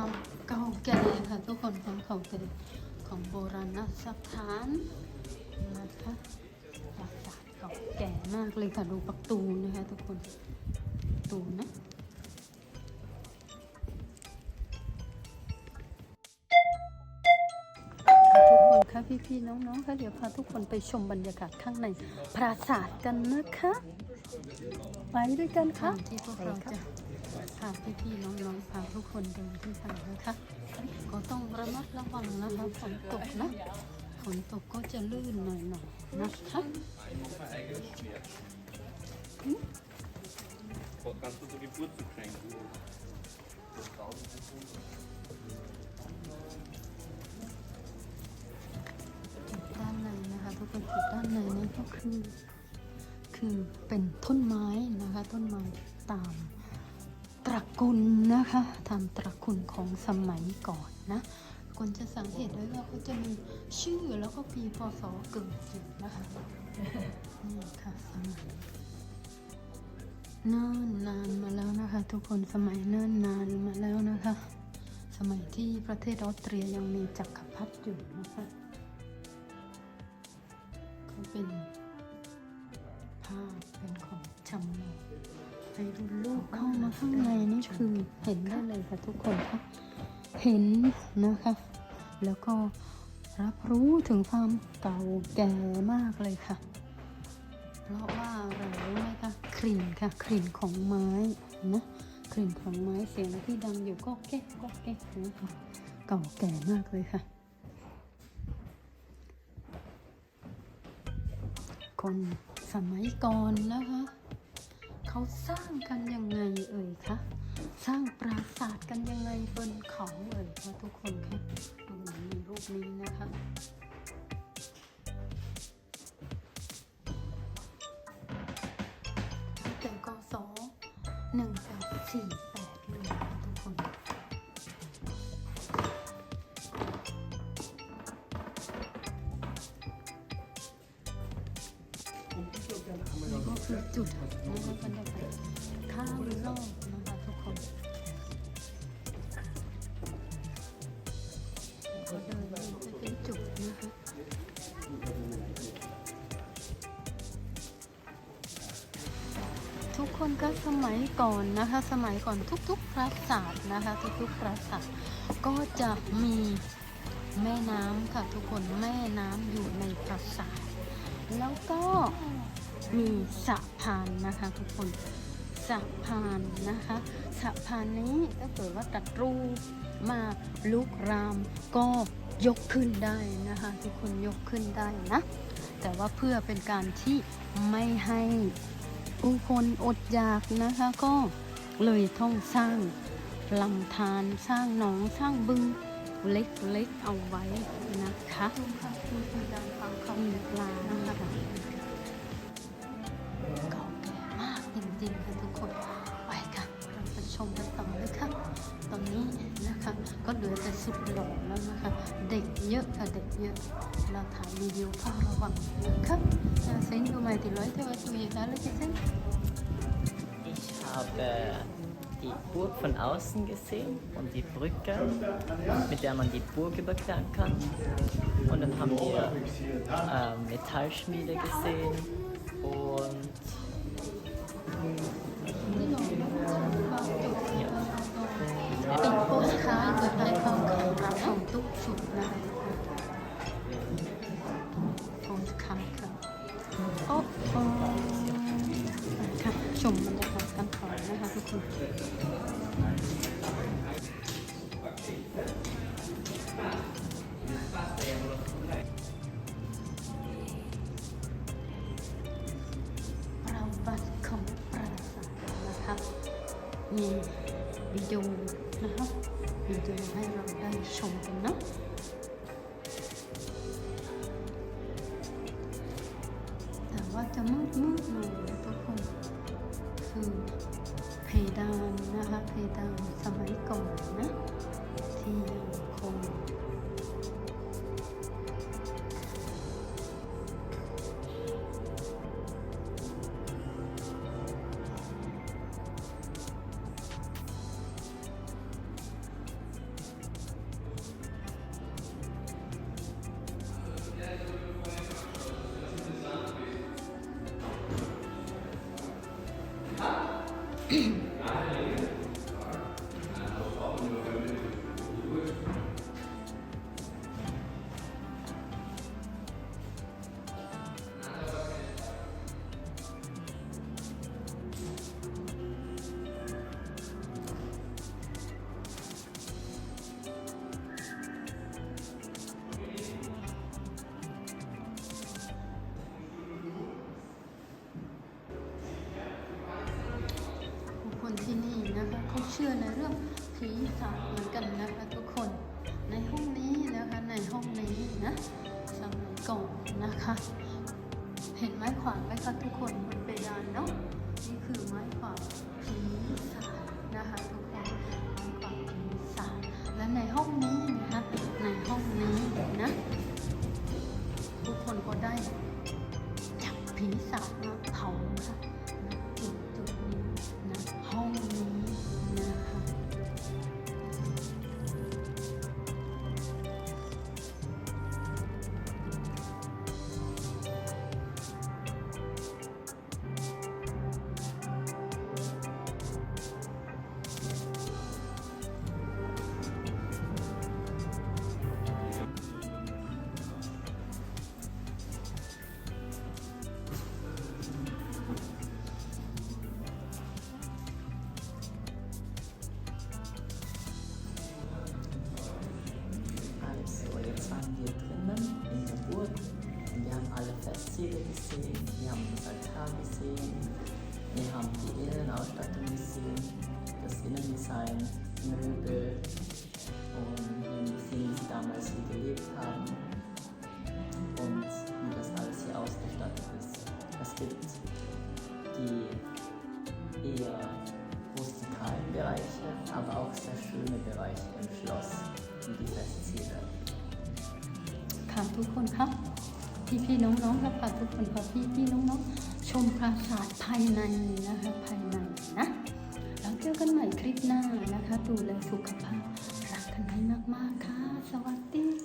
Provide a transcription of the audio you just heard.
ความเก่าแก่ค่ะทุกคนความเก่าแก่ของโบราณสถานนะคะปราสาทเก่าแก่มากเลยค่ะดูประตูนะคะทุกคนประตูนะทุกคนคะพี่ๆน้องๆคะเดี๋ยวพาทุกคนไปชมบรรยากาศข้างในปราสาทกันนะคะ ไปด้วยกันค่ะที่พวกเราจะพาพี่ๆน้องๆพาทุกคนเดินขึ้นไปนะคะก็ต้องระมัดระวังนะคะฝนตกนะฝนตกก็จะลื่นหน่อยๆนะคะ Kannst du zur Geburt zu schenken? จุดด้านในนะคะทุกคนจุดด้านในนั้นก็คือ คือเป็นต้นไม้นะคะ ต้นไม้ตาม ตระกูลนะคะตามตระกูลของสมัยก่อนนะคนจะสังเกตได้ว่าเขาจะมีชื่อแล้วก็ปีพศเกิดอยู่นะคะนี่ค่ะสมัยเนิ่นนานมาแล้วนะคะ ทุกคนสมัยเนิ่นนานมาแล้วนะคะ สมัยที่ประเทศออสเตรียยังมีจักรพรรดิอยู่นะคะเขาเป็น ไปดูรูปเข้ามาข้างในนี่คือเห็นได้เลยค่ะทุกคนค่ะเห็นนะคะ แล้วก็รับรู้ถึงความเก่าแก่มากเลยค่ะ เพราะว่าอะไรรู้ไหมคะกลิ่นค่ะกลิ่นของไม้นะกลิ่นของไม้เสียงที่ดังอยู่ก็แก๊กก็แก๊กนะคะเก่าแก่มากเลยค่ะ คนสมัยก่อนนะคะ เขาสร้างกันยังไงเอ่ยคะสร้างปราสาทกันยังไงบนเขาเอ่ยคะทุกคนคะดูเหมือนมีรูปนี้นะคะเป็นกศหนึ่งแปดสี่ นี่ก็คือจุดนะคะบรรยากาศข้างนอกนะคะทุกคนก็เดินไปเป็นจุดนะคะทุกคนก็สมัยก่อนนะคะ สมัยก่อนทุกๆปราสาทนะคะ ทุกๆปราสาทก็จะมีแม่น้ำค่ะทุกคนแม่น้ำอยู่ในปราสาทแล้วก็ มีสะพานนะคะทุกคนสะพานนะคะสะพานนี้ถ้าเกิดว่าตัดรูมาลุกรามก็ยกขึ้นได้นะคะทุกคนยกขึ้นได้นะแต่ว่าเพื่อเป็นการที่ไม่ให้ผู้คนอดอยากนะคะก็เลยต้องสร้างลำธารสร้างหนองสร้างบึงเล็กๆเอาไว้นะคะมีปลานะคะ จริงค่ะทุกคนไปค่ะเราไปชมกันต่อเลยคะตอนนี้นะคะก็เหลือแต่สุดหล่อแล้วนะคะเด็กเยอะค่ะเด็กเยอะ เราถ่ายรีวิวเฝ้าระวังนะครับเซ็นดูใหม่ติดร้อยเทวทูอีกแล้วเลยเซ็น Ich habe die Burg von außen gesehen und die Brücke, mit der man die Burg überqueren kann. Und dann haben wir äh, Metallschmiede gesehen und ป็นโปสคาร์ดเปิดเผยความข่าวรับของทุกสุดนะคะโปสคาร์ดค่ะโอ้โหค่ะชมบรรยากาศกันต่อนะคะทุกคน มีวิดีโอนะครับวิดีโอให้เราได้ชมกันนะแต่ว่าจะมืดมืดๆหน่อยนะทุกคนคือเพดานนะคะเพดานสมัยก่อนนะ ชื่อในเรื่องผีสางเหมือนกันนะคะทุกคน ในห้องนี้นะคะในห้องนี้นะสมัยก่อนนะคะ เห็นไม้ขวานไหมคะทุกคนบนเพดานเนาะนี่คือไม้ขวาน haben die Innenausstattung gesehen, das Innendesign, Möbel und wir haben gesehen, wie sie damals hier gelebt haben und wie das alles hier ausgestattet ist. Es gibt die eher rustikalen Bereiche, aber auch sehr schöne Bereiche im Schloss, wie die Festziele. ค่ะทุกคนครับ พี่พี่ๆน้องๆครับค่ะทุกคนครับพี่พี่ๆน้องๆชมปราสาทภายในนะคะภายในนะแล้วเจอกันใหม่คลิปหน้านะคะ ดูแลสุขภาพรักกันให้มากๆค่ะ สวัสดี